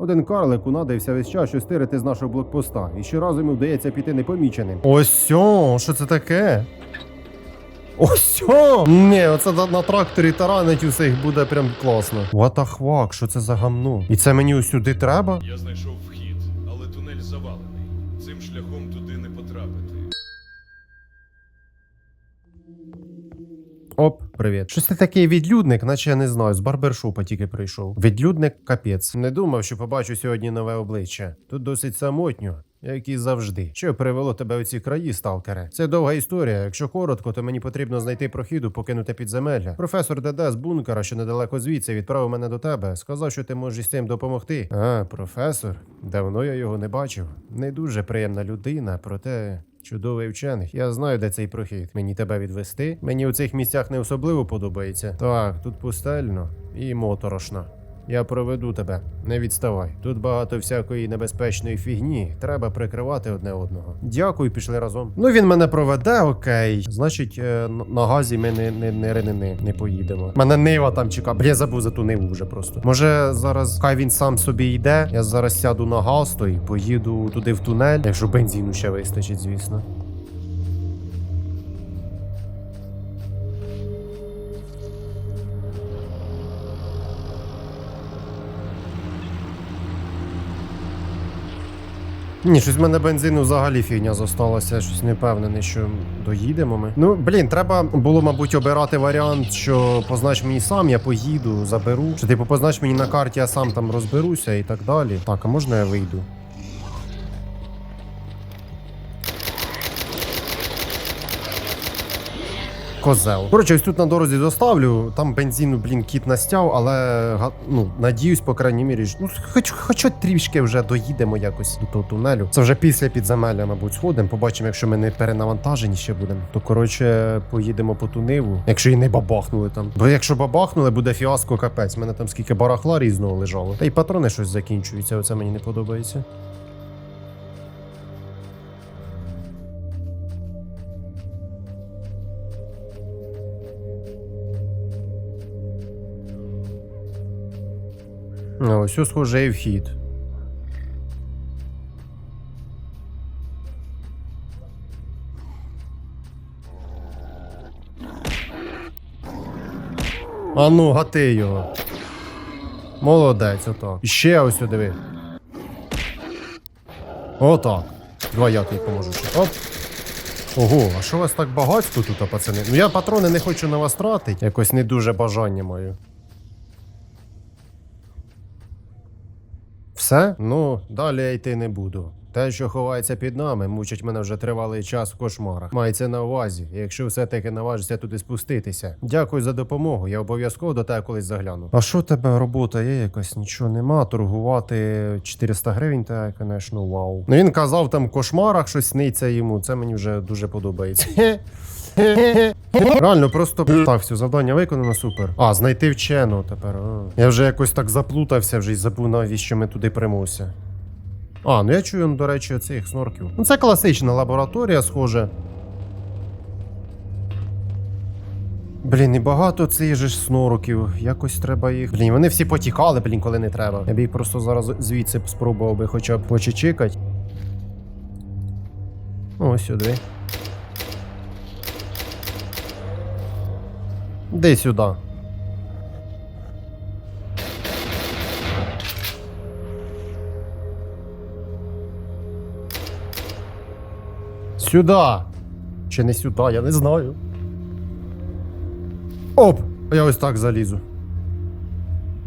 Один карлик унадився весь час, що стирити з нашого блокпоста, і щоразу йому вдається піти непоміченим. Ось сьо, що це таке? Ось сьо! Ні, оце на, на тракторі таранить усіх буде прям класно. What the fuck, що це за гамно? І це мені усюди треба? Я знайшов вхід, Оп, привіт. Щось ти такий відлюдник, наче я не знаю, з барбершопа тільки прийшов. Відлюдник капець. Не думав, що побачу сьогодні нове обличчя. Тут досить самотньо. Як і завжди, що привело тебе у ці краї, сталкере? Це довга історія. Якщо коротко, то мені потрібно знайти прохід у покинуте підземелля. Професор ДД з бункера, що недалеко звідси, відправив мене до тебе. Сказав, що ти можеш з цим допомогти. А, професор, давно я його не бачив. Не дуже приємна людина, проте Чудовий вчений. Я знаю, де цей прохід. Мені тебе відвести. Мені у цих місцях не особливо подобається. Так, тут пустельно і моторошно. Я проведу тебе, не відставай. Тут багато всякої небезпечної фігні. Треба прикривати одне одного. Дякую, пішли разом. Ну він мене проведе, окей. Значить, е, на газі ми не, не, не, не, не, не поїдемо. Мене нива там чекає. Бля, я забув за ту ниву вже просто. Може, зараз хай він сам собі йде. Я зараз сяду на газ то і поїду туди в тунель, якщо бензину ще вистачить, звісно. Ні, щось в мене бензину взагалі фігня зосталася. Щось не впевнений, що доїдемо ми. Ну, блін, треба було, мабуть, обирати варіант, що познач мені сам, я поїду, заберу. Що типу познач мені на карті, я сам там розберуся і так далі. Так, а можна я вийду? Козел. Коротше, ось тут на дорозі доставлю. Там бензину, блін, кіт настяв, але ну, надіюсь, по крайній мірі, ну, хоч, хоч трішки вже доїдемо якось до того тунелю. Це вже після підземелля, мабуть, сходимо. Побачимо, якщо ми не перенавантажені ще будемо. То коротше, поїдемо по туниву, якщо і не бабахнули там. Бо якщо бабахнули, буде фіаско капець. У мене там скільки барахла різного лежало. Та й патрони щось закінчуються. Оце мені не подобається. Ось ось схоже і вхід. А ну, гати його. Молодець, отак. І ще ось диви. Отак. Два я тобі поможу. Оп. Ого, а що у вас так багатько тут, пацани? Ну я патрони не хочу на вас тратити. Якось не дуже бажання маю. Все? Ну, далі я йти не буду. Те, що ховається під нами, мучить мене вже тривалий час в кошмарах. Мається на увазі, якщо все-таки наважишся туди спуститися. Дякую за допомогу. Я обов'язково до тебе колись загляну. А що тебе робота є якась? Нічого нема. Торгувати 400 гривень, та, звісно, вау. Ну він казав там в кошмарах щось сниться йому. Це мені вже дуже подобається. Реально, просто так, все, завдання виконано, супер. А, знайти вченого тепер. А. Я вже якось так заплутався вже і забув навіщо ми туди примуся. А, ну я чую, ну, до речі, цих снорків. Ну це класична лабораторія, схоже. Блін, і багато цих же ж снорків. Якось треба їх. Блін, вони всі потікали, блін, коли не треба. Я б їх просто зараз звідси спробував би хоча б почечикати. Ось сюди. Де сюди. Сюди. Чи не сюди, я не знаю. Оп! А Я ось так залізу.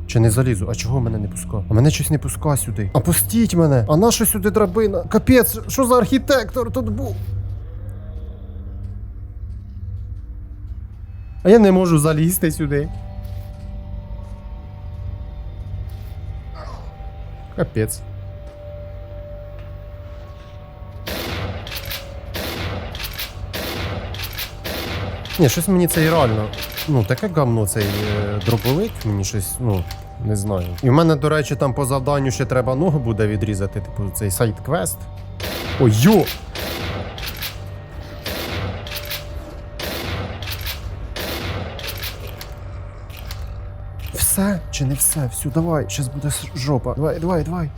Чи не залізу? А чого мене не пускав? А мене щось не пускає сюди. А пустіть мене! А наша сюди драбина? Капець, що за архітектор тут був? А я не можу залізти сюди. Капець. Ні, щось мені це і реально. Ну, таке гамно цей е, дробовик, мені щось, ну, не знаю. І в мене, до речі, там по завданню ще треба ногу буде відрізати, типу, цей сайт-квест. Ой, йо! Все? Чи не все. Всю, давай, щас буде жопа. Давай, давай, давай.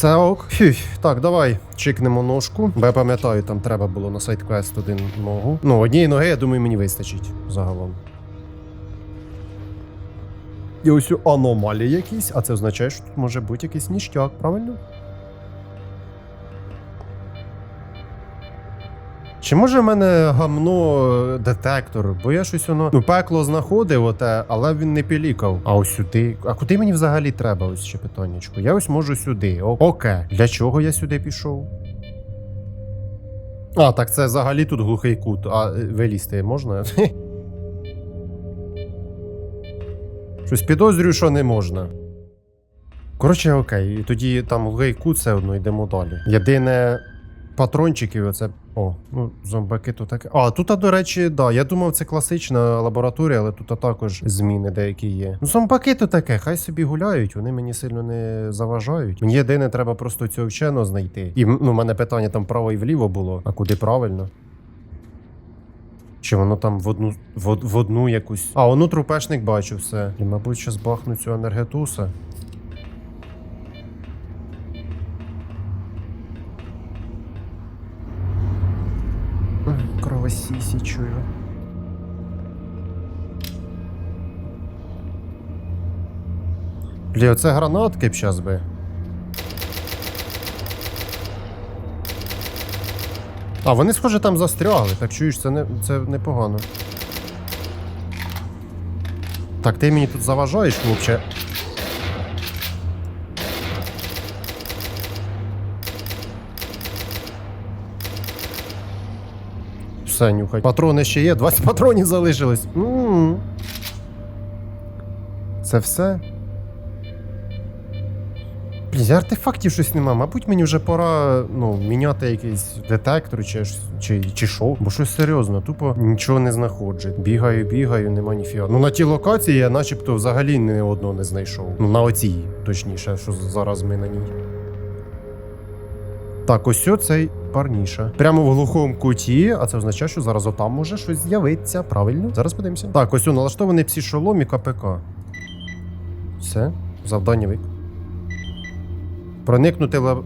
Все ок. Фіх. так, давай чикнемо ножку. Бо я пам'ятаю, там треба було на сайт-квест один ногу. Ну, однієї ноги, я думаю, мені вистачить загалом. І ось аномалії якісь, а це означає, що тут може бути якийсь ніштяк, правильно? Чи може в мене гамно е, детектор? Бо я щось воно ну, пекло знаходив, оте, але він не пілікав. А ось сюди. А куди мені взагалі треба? Ось ще питаннячко. Я ось можу сюди. О, окей. Для чого я сюди пішов? А, так це взагалі тут глухий кут. А е, вилізти можна? Щось підозрюю, що не можна. Коротше, окей, тоді там глухий кут, все одно йдемо далі. Єдине. Патрончиків, оце. О, ну, зомбаки тут таке. А, тут, до речі, да. Я думав, це класична лабораторія, але тут також зміни деякі є. Ну, зомбаки то таке, хай собі гуляють, вони мені сильно не заважають. Мені єдине, треба просто цього вченого знайти. І ну, у мене питання там вправо і вліво було, а куди правильно? Чи воно там в одну в, в одну якусь. А, воно трупешник бачу все. І, мабуть, щас бахну цю енергетуса. Кровосісі чую. Блі, оце гранатки б щас би. А, вони, схоже, там застрягли. Так чуєш, це не це непогано. Так, ти мені тут заважаєш, хлопче. Все, нюхай. Патрони ще є, 20 патронів залишилось. м Це все. Блін, артефактів щось нема. Мабуть, мені вже пора ну, міняти якийсь детектор чи, чи, чи що. Бо щось серйозно, тупо нічого не знаходжу. Бігаю, бігаю, нема ніфіга. Ну на тій локації я начебто взагалі ні одного не знайшов. Ну на оцій, точніше, що зараз ми на ній. Так, ось цей парніша. Прямо в глухому куті, а це означає, що зараз отам може щось з'явиться. Правильно? Зараз подивимося. Так, ось налаштований псішолом і КПК. Все, завдання вик. Проникнути лаб...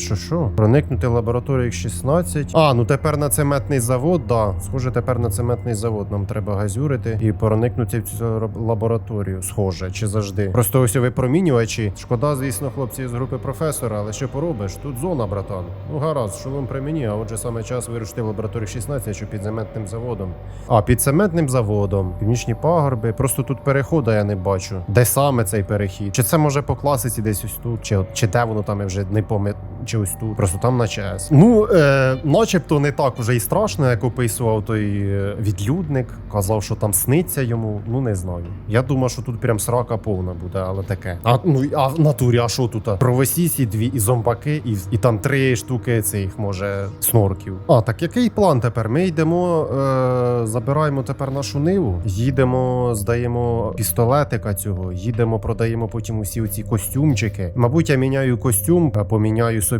Що що? Проникнути в лабораторію X16. А, ну тепер на цементний завод, да. Схоже, тепер на цементний завод нам треба газюрити і проникнути в цю лабораторію. Схоже, чи завжди. Просто ось випромінювачі. Шкода, звісно, хлопці з групи професора, але що поробиш? Тут зона, братан. Ну гаразд, шолом при мені, а отже саме час вирушити в лабораторію 16, що під цементним заводом. А, під цементним заводом, північні пагорби. Просто тут переходу я не бачу. Де саме цей перехід? Чи це може по класиці десь ось тут, чи, чи де воно там я вже не пам'ятаю, чи ось тут. Просто там на ЧС. Ну, е, начебто не так уже і страшно, як описував той е, відлюдник. Казав, що там сниться йому. Ну не знаю. Я думав, що тут прям срака повна буде, але таке. А ну а в натурі, а що тут? Провесісі дві і зомбаки, і, і там три штуки цих, може, снорків. А, так який план тепер? Ми йдемо, е, забираємо тепер нашу ниву, їдемо, здаємо пістолетика цього, їдемо, продаємо потім усі ці костюмчики. Мабуть, я міняю костюм, поміняю собі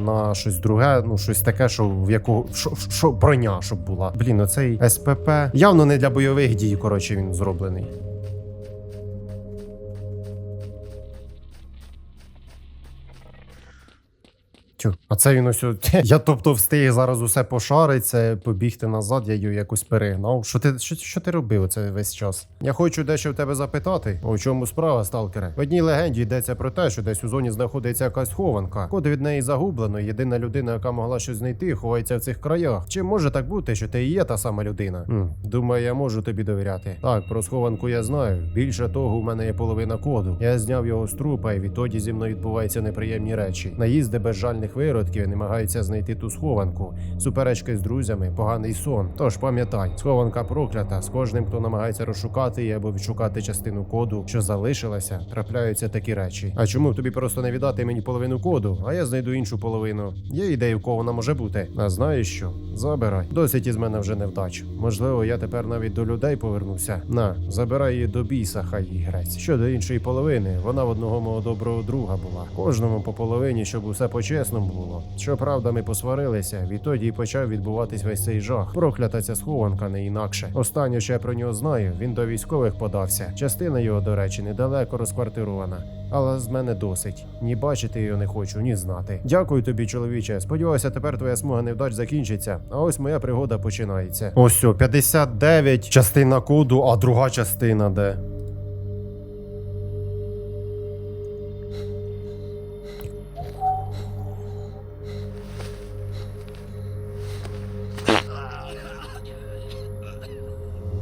на щось друге, ну щось таке, що в якого що, що броня, щоб була. Блін, оцей СПП явно не для бойових дій. Коротше, він зроблений. Тю, а це він ось. Я тобто встиг зараз усе пошариться, побігти назад, я його якось перегнав. Що ти що, що ти робив це весь час? Я хочу дещо в тебе запитати. У чому справа, сталкере? В одній легенді йдеться про те, що десь у зоні знаходиться якась хованка. Код від неї загублено. Єдина людина, яка могла щось знайти, ховається в цих краях. Чи може так бути, що ти і є та сама людина? М, думаю, я можу тобі довіряти. Так, про схованку я знаю. Більше того, у мене є половина коду. Я зняв його з трупа, і відтоді зі мною відбуваються неприємні речі. Наїзди безжальних виродків і намагаються знайти ту схованку. Суперечки з друзями, поганий сон. Тож пам'ятай, схованка проклята. З кожним, хто намагається розшукати її або відшукати частину коду, що залишилася, трапляються такі речі. А чому тобі просто не віддати мені половину коду, а я знайду іншу половину? Є ідеї, в кого вона може бути. А знаєш що? Забирай. Досить із мене вже невдач. Можливо, я тепер навіть до людей повернуся. На, забирай її до біса, хай їй грець. Щодо іншої половини, вона в одного мого доброго друга була. Кожному по половині, щоб усе по-чесному погано було. Щоправда, ми посварилися, відтоді й почав відбуватись весь цей жах. Проклята ця схованка не інакше. Останнє, що я про нього знаю, він до військових подався. Частина його, до речі, недалеко розквартирована. Але з мене досить. Ні бачити його не хочу, ні знати. Дякую тобі, чоловіче. Сподіваюся, тепер твоя смуга невдач закінчиться. А ось моя пригода починається. Ось о, 59, частина коду, а друга частина де.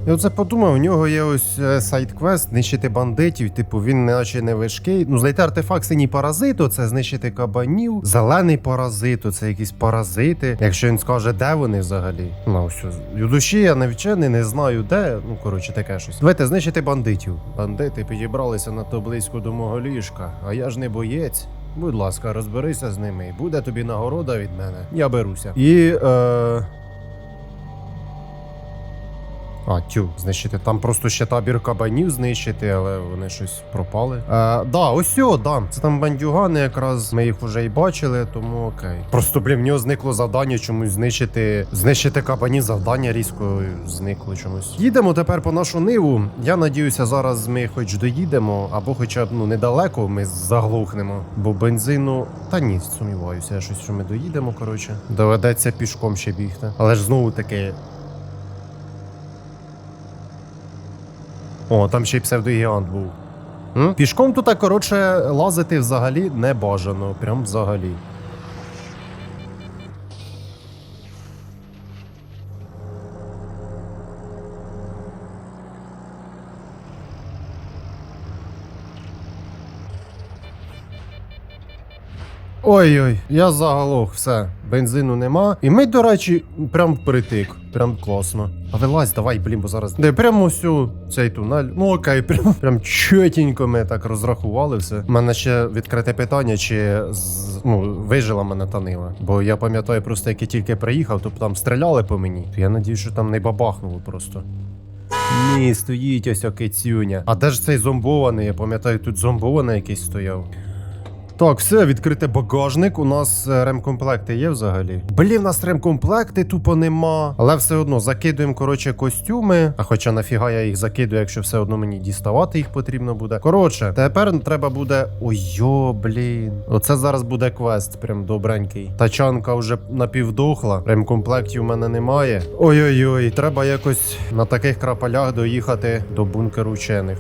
Я оце подумав, у нього є ось е, сайт-квест знищити бандитів. Типу, він наче не важкий. Ну, знайти артефакт синій паразиту, це знищити кабанів. Зелений паразиту, це якісь паразити. Якщо він скаже, де вони взагалі. Ну, ось у душі я не вчений, не знаю де. Ну, коротше, таке щось. Давайте знищити бандитів. Бандити підібралися надто близько до мого ліжка, а я ж не боєць. Будь ласка, розберися з ними, буде тобі нагорода від мене. Я беруся. І. Е... А, тю, знищити. Там просто ще табір кабанів знищити, але вони щось пропали. Е, да, ось сьо, да. Це там бандюгани, якраз ми їх вже і бачили, тому окей. Просто, блін, в нього зникло завдання чомусь знищити. Знищити кабанів завдання різко зникло чомусь. Їдемо тепер по нашу ниву. Я надіюся, зараз ми хоч доїдемо, або хоча б ну недалеко ми заглухнемо. Бо бензину. Та ні, сумніваюся, щось, що ми доїдемо, коротше. Доведеться пішком ще бігти. Але ж знову таки, О, там ще й псевдогігант був. М? Пішком тут, коротше, лазити взагалі не бажано. Прям взагалі. Ой-ой, я заголох, все, бензину нема. І ми, до речі, прям впритик. Прям класно. А вилазь, давай, блін, бо зараз. Де прямо всю цей тунель. Ну окей, прям прям чотенько ми так розрахували все. У мене ще відкрите питання, чи ну, вижила мене та нива. Бо я пам'ятаю, просто як я тільки приїхав, то там стріляли по мені. То я надію, що там не бабахнуло просто. Ні, стоїть ось окицюня. А де ж цей зомбований? Я пам'ятаю, тут зомбований якийсь стояв. Так, все, відкрити багажник. У нас е, ремкомплекти є взагалі. Блін, у нас ремкомплекти тупо нема. Але все одно закидуємо, коротше, костюми. А хоча нафіга я їх закидую, якщо все одно мені діставати їх потрібно буде. Коротше, тепер треба буде. Ой-йо, блін. Оце зараз буде квест, прям добренький. Тачанка вже напівдохла. Ремкомплектів у мене немає. Ой-ой-ой, треба якось на таких крапалях доїхати до бункеру вчених.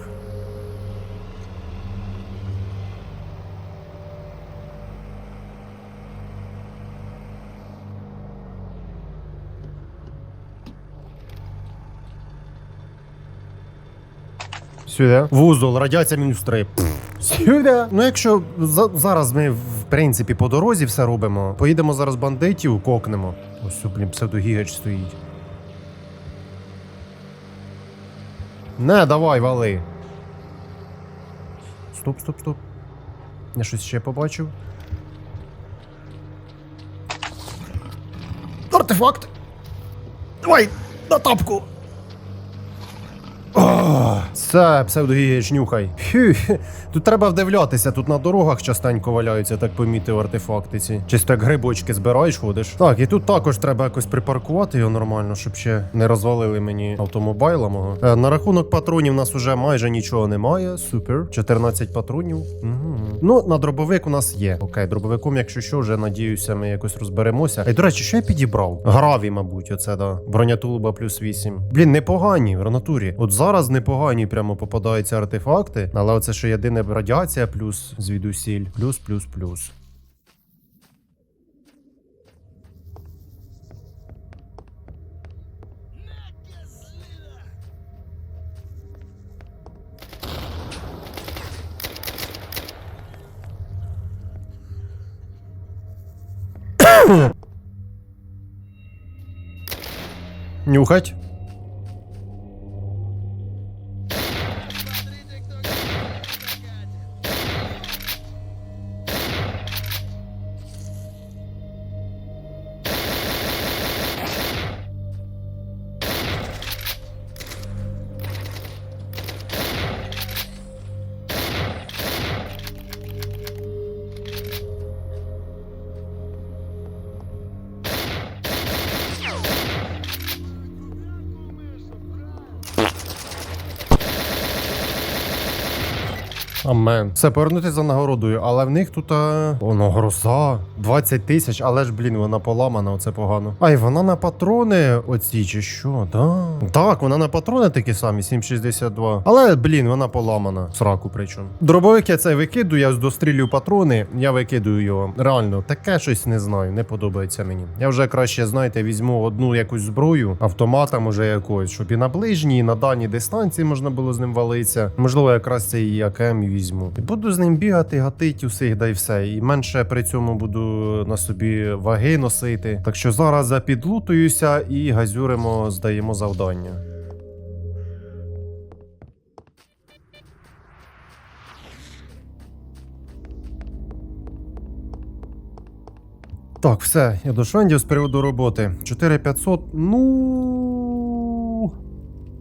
Сюди. Вузол, радіація мінус 3. Сюди. Ну, якщо за- зараз ми, в принципі, по дорозі все робимо, поїдемо зараз бандитів, кокнемо. Ось, блін, псевдогігач стоїть. Не, давай, вали. Стоп, стоп, стоп. Я щось ще побачив. Артефакт! Давай, на тапку! Це псевдогієч, нюхай. Фу, тут треба вдивлятися, тут на дорогах частенько валяються, так помітив артефакти ці. Чисто як грибочки збираєш, ходиш. Так, і тут також треба якось припаркувати його нормально, щоб ще не розвалили мені автомобайла мого. Е, на рахунок патронів у нас уже майже нічого немає. Супер. 14 патронів. Угу. Ну, на дробовик у нас є. Окей, дробовиком, якщо що, вже надіюся, ми якось розберемося. І, до речі, що я підібрав? Граві, мабуть, оце да. Броня тулуба плюс 8. Блін, непогані в натурі. От зараз непогані прямо попадаються артефакти, але оце що єдине радіація плюс звідусіль. Плюс, плюс, плюс. Нюхать. Амен. Все, повернутися за нагородою, але в них тут а... воно гроза. 20 тисяч, але ж, блін, вона поламана, оце погано. Ай, вона на патрони оці чи що? Да. Так, вона на патрони такі самі, 7,62. Але, блін, вона поламана. Сраку причому. Дробовик я цей викидую, я дострілюю патрони, я викидую його. Реально, таке щось не знаю, не подобається мені. Я вже краще, знаєте, візьму одну якусь зброю, автомата, може якогось, щоб і на ближній, і на дальній дистанції можна було з ним валитися. Можливо, якраз цей АКМ і візьму. І буду з ним бігати, гатить усіх, да й все. І менше при цьому буду на собі ваги носити. Так що зараз запідлутуюся і газюримо, здаємо завдання. Так, все, я до швендів з приводу роботи. 4500, ну.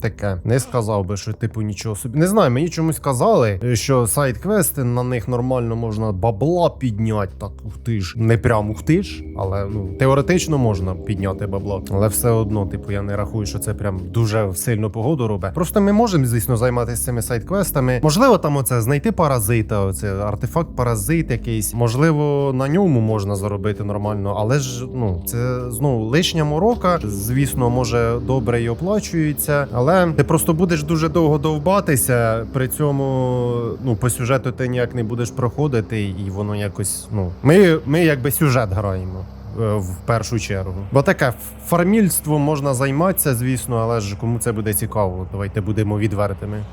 Таке. Не сказав би, що типу нічого собі. Не знаю, мені чомусь казали, що сайт-квести на них нормально можна бабла підняти. Так, ти ж. Не прям ух ти ж, але ну теоретично можна підняти бабла. Але все одно, типу, я не рахую, що це прям дуже сильно погоду робить. Просто ми можемо, звісно, займатися цими сайт-квестами. Можливо, там оце знайти паразита, оце артефакт паразит якийсь. Можливо, на ньому можна заробити нормально, але ж ну це знову лишня морока. Звісно, може добре і оплачується, але ти просто будеш дуже довго довбатися. При цьому ну по сюжету ти ніяк не будеш проходити, і воно якось ну ми, ми якби сюжет граємо. е, В першу чергу, бо таке фармільство можна займатися, звісно, але ж кому це буде цікаво, давайте будемо відвертими.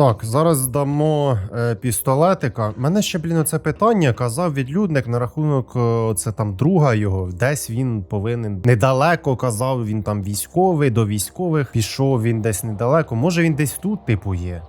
Так, зараз дамо е, пістолетика. Мене ще, блін, оце питання казав відлюдник на рахунок е, це там друга його. Десь він повинен недалеко казав, він там військовий до військових. Пішов він десь недалеко. Може він десь тут, типу, є.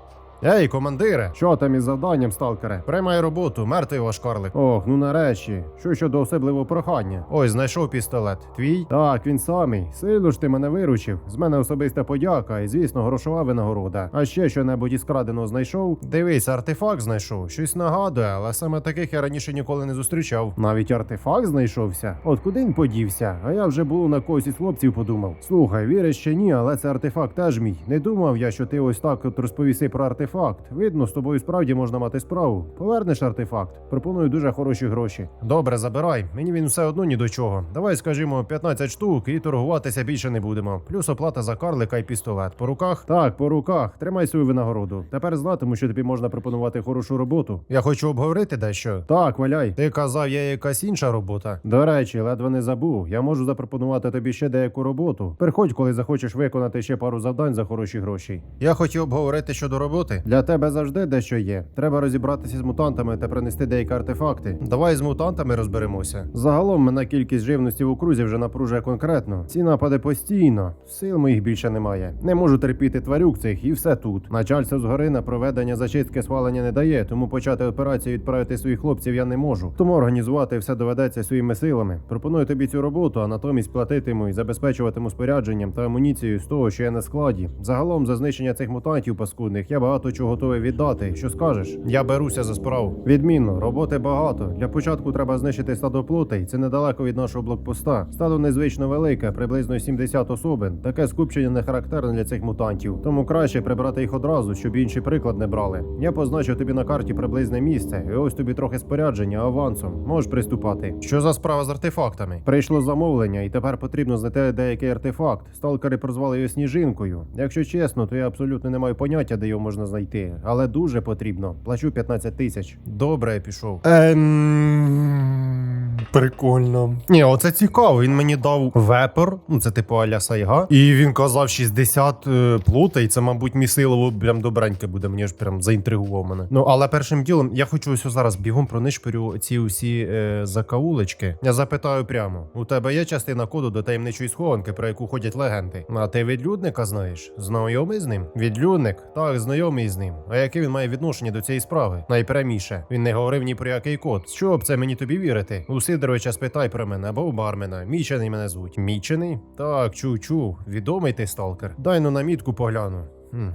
Ей, командире, що там із завданням, сталкере? Приймай роботу, мертвий ваш карлик. Ох, ну нарешті. Що щодо особливого прохання? Ось, знайшов пістолет. Твій? Так, він самий. Сильно ж ти мене виручив. З мене особиста подяка і, звісно, грошова винагорода. А ще що-небудь із краденого знайшов? Дивись, артефакт знайшов. Щось нагадує, але саме таких я раніше ніколи не зустрічав. Навіть артефакт знайшовся. От куди він подівся? А я вже був на когось із хлопців подумав. Слухай, віриш чи ні, але це артефакт теж мій. Не думав я, що ти ось так от розповіси про артефакт. Видно, з тобою справді можна мати справу. Повернеш артефакт. Пропоную дуже хороші гроші. Добре, забирай. Мені він все одно ні до чого. Давай, скажімо, 15 штук і торгуватися більше не будемо. Плюс оплата за карлика і пістолет. По руках? Так, по руках. Тримай свою винагороду. Тепер знатиму, що тобі можна пропонувати хорошу роботу. Я хочу обговорити дещо. Так, валяй. Ти казав, є якась інша робота. До речі, ледве не забув. Я можу запропонувати тобі ще деяку роботу. Приходь, коли захочеш виконати ще пару завдань за хороші гроші. Я хотів обговорити щодо роботи. Для тебе завжди дещо є. Треба розібратися з мутантами та принести деякі артефакти. Давай з мутантами розберемося. Загалом мене кількість живності в окрузі вже напружує конкретно. Ці напади постійно. Сил моїх більше немає. Не можу терпіти тварюк цих і все тут. Начальство згори на проведення зачистки свалення не дає, тому почати операцію і відправити своїх хлопців я не можу. Тому організувати все доведеться своїми силами. Пропоную тобі цю роботу, а натомість платитиму і забезпечуватиму спорядженням та амуніцією з того, що є на складі. Загалом за знищення цих мутантів паскудних я багато чого готовий віддати. Що скажеш? Я беруся за справу. Відмінно, роботи багато. Для початку треба знищити стадо плотей. Це недалеко від нашого блокпоста. Стадо незвично велике, приблизно 70 особин. Таке скупчення не характерне для цих мутантів. Тому краще прибрати їх одразу, щоб інший приклад не брали. Я позначу тобі на карті приблизне місце, і ось тобі трохи спорядження авансом. Можеш приступати. Що за справа з артефактами? Прийшло замовлення, і тепер потрібно знайти деякий артефакт. Сталкери прозвали його сніжинкою. Якщо чесно, то я абсолютно не маю поняття, де його можна знайти, але дуже потрібно. Плачу 15 тисяч. Добре, я пішов. Ем... Прикольно. Ні, оце цікаво. Він мені дав вепер, ну це типу аля сайга. І він казав 60 е, плутей. Це, мабуть, місилово прям добреньке буде. Мені ж прям заінтригував мене. Ну але першим ділом я хочу ось зараз бігом пронишпорю ці усі е, закаулечки. Я запитаю прямо: у тебе є частина коду до таємничої схованки, про яку ходять легенди. А ти відлюдника знаєш? Знайомий з ним? Відлюдник? Так, знайомий з ним. А яке він має відношення до цієї справи? Найпряміше. Він не говорив ні про який код. Що б це мені тобі вірити? У Сидоровича спитай про мене або у бармена. Мічений мене звуть. Мічений? Так, чув, чув. Відомий ти сталкер. Дай ну на мітку погляну. Хм.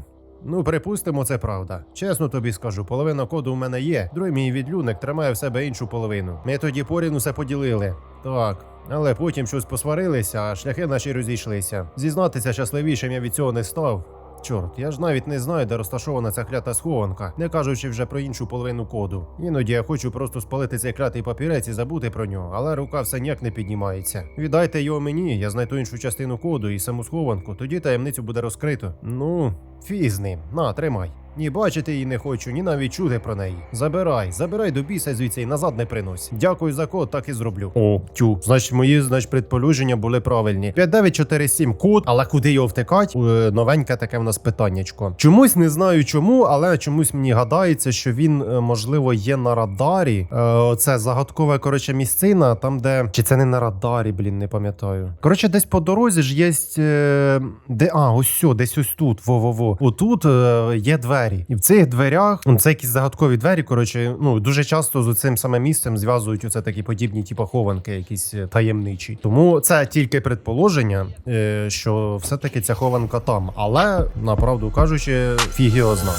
Ну, припустимо, це правда. Чесно тобі скажу, половина коду у мене є. Другий мій відлюдник тримає в себе іншу половину. Ми тоді порівну все поділили. Так. Але потім щось посварилися, а шляхи наші розійшлися. Зізнатися щасливішим я від цього не став. Чорт, я ж навіть не знаю, де розташована ця клята схованка, не кажучи вже про іншу половину коду. Іноді я хочу просто спалити цей клятий папірець і забути про нього, але рука все ніяк не піднімається. Віддайте його мені, я знайду іншу частину коду і саму схованку, тоді таємницю буде розкрито. Ну, фіз ним. На, тримай. Ні бачити її не хочу, ні навіть чути про неї. Забирай, забирай до біса звідси і назад не принось. Дякую за код, так і зроблю. О, тю. Значить, мої значить, предположення були правильні. 5947 код, але куди його втикать? Е, новеньке таке в нас питаннячко. Чомусь не знаю чому, але чомусь мені гадається, що він е, можливо є на радарі. Е, це загадкова коротше місцина, там де чи це не на радарі, блін, не пам'ятаю. Коротше, десь по дорозі ж є. Е... Де а, ось сьо, десь ось тут. Во-во-во. Отут е, є двері, і в цих дверях ну, це якісь загадкові двері. Коротше, ну дуже часто з цим самим місцем зв'язують оце такі подібні, типу, хованки, якісь е, таємничі. Тому це тільки предположення, е, що все-таки ця хованка там. Але направду кажучи, фігіозна.